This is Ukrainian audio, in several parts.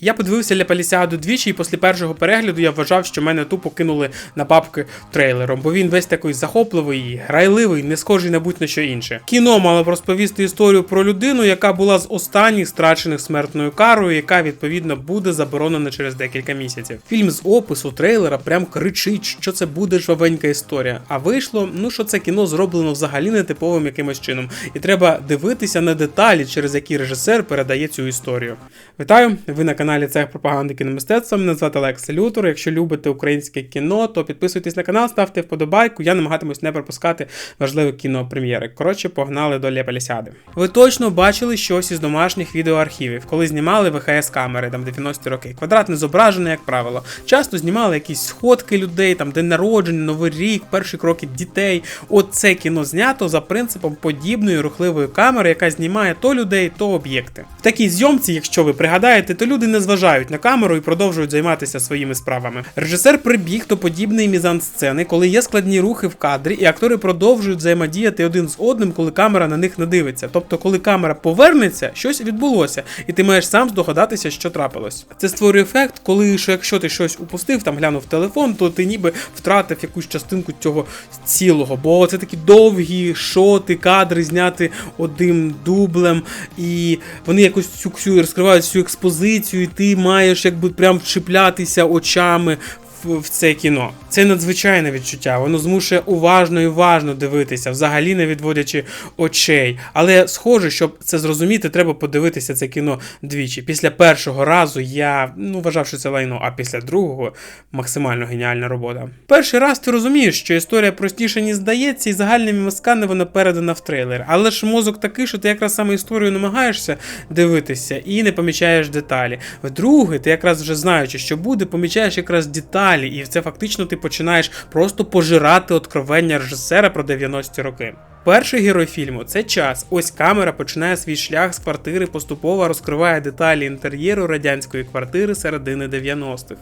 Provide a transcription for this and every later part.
Я подивився Ля Палісіаду двічі, і після першого перегляду я вважав, що мене тупо кинули на бабки трейлером, бо він весь такий захопливий, грайливий, не схожий на будь-на що інше. Кіно мало б розповісти історію про людину, яка була з останніх страчених смертною карою, яка відповідно буде заборонена через декілька місяців. Фільм з опису трейлера прям кричить, що це буде жвавенька історія. А вийшло, ну що це кіно зроблено взагалі нетиповим якимось чином, і треба дивитися на деталі, через які режисер передає цю історію. Вітаю! Ви на каналі Цех пропаганди кіномистецтва. Мене звати Олекса Лютор. Якщо любите українське кіно, то підписуйтесь на канал, ставте вподобайку. Я намагатимусь не пропускати важливі кінопрем'єри. Коротше, погнали до Лепелісяди. Ви точно бачили щось із домашніх відеоархівів, коли знімали ВХС камери там 90-ті роки. Квадратне зображення, як правило. Часто знімали якісь сходки людей, там день народження, новий рік, перші кроки дітей. От це кіно знято за принципом подібної рухливої камери, яка знімає то людей, то об'єкти. В такій зйомці, якщо ви пригадаєте, то люди не зважають на камеру і продовжують займатися своїми справами. Режисер прибіг до подібної мізансцени, коли є складні рухи в кадрі, і актори продовжують взаємодіяти один з одним, коли камера на них не дивиться. Тобто, коли камера повернеться, щось відбулося, і ти маєш сам здогадатися, що трапилось. Це створює ефект, коли що якщо ти щось упустив, там глянув телефон, то ти ніби втратив якусь частинку цього цілого. Бо це такі довгі шоти, кадри зняти одним дублем, і вони якось цю розкривають всю експозицію, ти маєш якби прям вчіплятися очами. В, це кіно це надзвичайне відчуття. Воно змушує уважно і уважно дивитися, взагалі не відводячи очей. Але схоже, щоб це зрозуміти, треба подивитися це кіно двічі. Після першого разу я ну вважав, що це лайно, а після другого максимально геніальна робота. Перший раз ти розумієш, що історія простіше ніж здається, і загальними мазками вона передана в трейлер. Але ж мозок такий, що ти якраз саме історію намагаєшся дивитися і не помічаєш деталі. Вдруге, ти якраз вже знаючи, що буде, помічаєш якраз деталі, і це фактично ти починаєш просто пожирати откровення режисера про 90-ті роки. Перший герой фільму це час. Ось камера починає свій шлях з квартири, поступово розкриває деталі інтер'єру радянської квартири середини 90-х.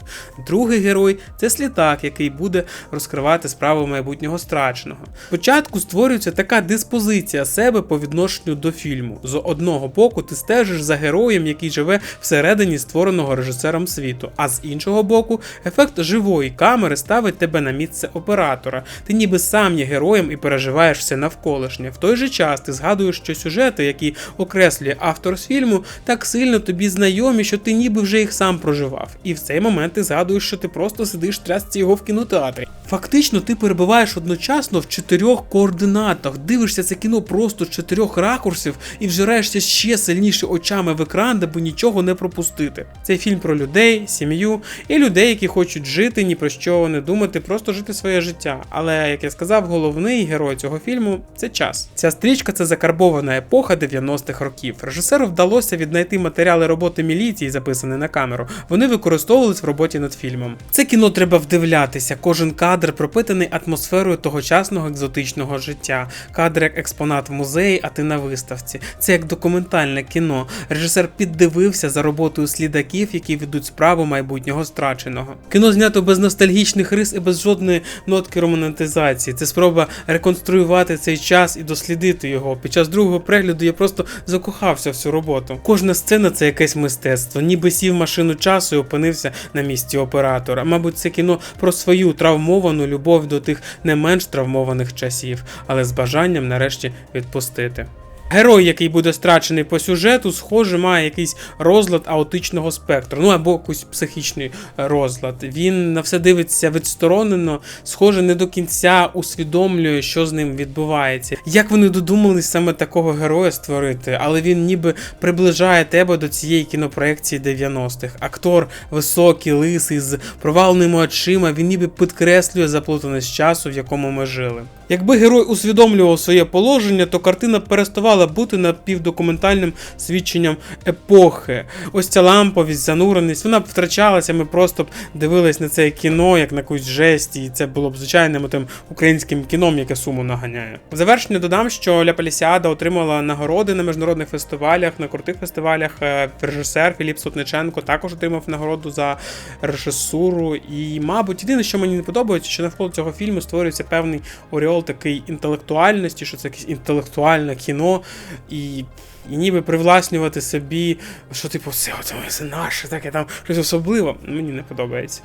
Другий герой це слітак, який буде розкривати справу майбутнього страченого. Спочатку створюється така диспозиція себе по відношенню до фільму. З одного боку, ти стежиш за героєм, який живе всередині створеного режисером світу, а з іншого боку, ефект живої камери ставить тебе на місце оператора. Ти ніби сам є героєм і переживаєш все навколо навколишнє. В той же час ти згадуєш, що сюжети, які окреслює автор з фільму, так сильно тобі знайомі, що ти ніби вже їх сам проживав. І в цей момент ти згадуєш, що ти просто сидиш трясці його в кінотеатрі. Фактично, ти перебуваєш одночасно в чотирьох координатах, дивишся це кіно просто з чотирьох ракурсів і вжираєшся ще сильніше очами в екран, аби нічого не пропустити. Цей фільм про людей, сім'ю і людей, які хочуть жити, ні про що не думати, просто жити своє життя. Але як я сказав, головний герой цього фільму це час. Ця стрічка це закарбована епоха 90-х років. Режисеру вдалося віднайти матеріали роботи міліції, записані на камеру. Вони використовувались в роботі над фільмом. Це кіно треба вдивлятися. Кожен кадр пропитаний атмосферою тогочасного екзотичного життя. Кадр як експонат в музеї, а ти на виставці. Це як документальне кіно. Режисер піддивився за роботою слідаків, які ведуть справу майбутнього страченого. Кіно знято без ностальгічних рис і без жодної нотки романтизації. Це спроба реконструювати цей час і дослідити його. Під час другого перегляду я просто закохався в цю роботу. Кожна сцена це якесь мистецтво, ніби сів машину часу і опинився на місці оператора. Мабуть, це кіно про свою травмовану любов до тих не менш травмованих часів, але з бажанням нарешті відпустити. Герой, який буде страчений по сюжету, схоже, має якийсь розлад аутичного спектру, ну або якийсь психічний розлад. Він на все дивиться відсторонено, схоже, не до кінця усвідомлює, що з ним відбувається. Як вони додумались саме такого героя створити, але він ніби приближає тебе до цієї кінопроекції 90-х. Актор високий, лисий, з проваленими очима, він ніби підкреслює заплутаність часу, в якому ми жили. Якби герой усвідомлював своє положення, то картина переставала бути напівдокументальним свідченням епохи. Ось ця ламповість, зануреність, вона б втрачалася, ми просто б дивились на це кіно, як на якусь жесть, і це було б звичайним тим українським кіном, яке суму наганяє. В завершення додам, що Ля Палісіада отримала нагороди на міжнародних фестивалях, на крутих фестивалях. Е, Режисер Філіп Сотниченко також отримав нагороду за режисуру. І, мабуть, єдине, що мені не подобається, що навколо цього фільму створюється певний оріол такий інтелектуальності, що це якесь інтелектуальне кіно. І і ніби привласнювати собі, що типу, все, це наше, таке там щось особливе. Мені не подобається.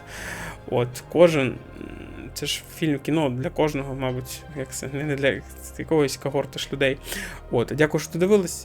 От, кожен. Це ж фільм кіно для кожного, мабуть, як це не для якогось когорти ж людей. От, дякую, що додивились.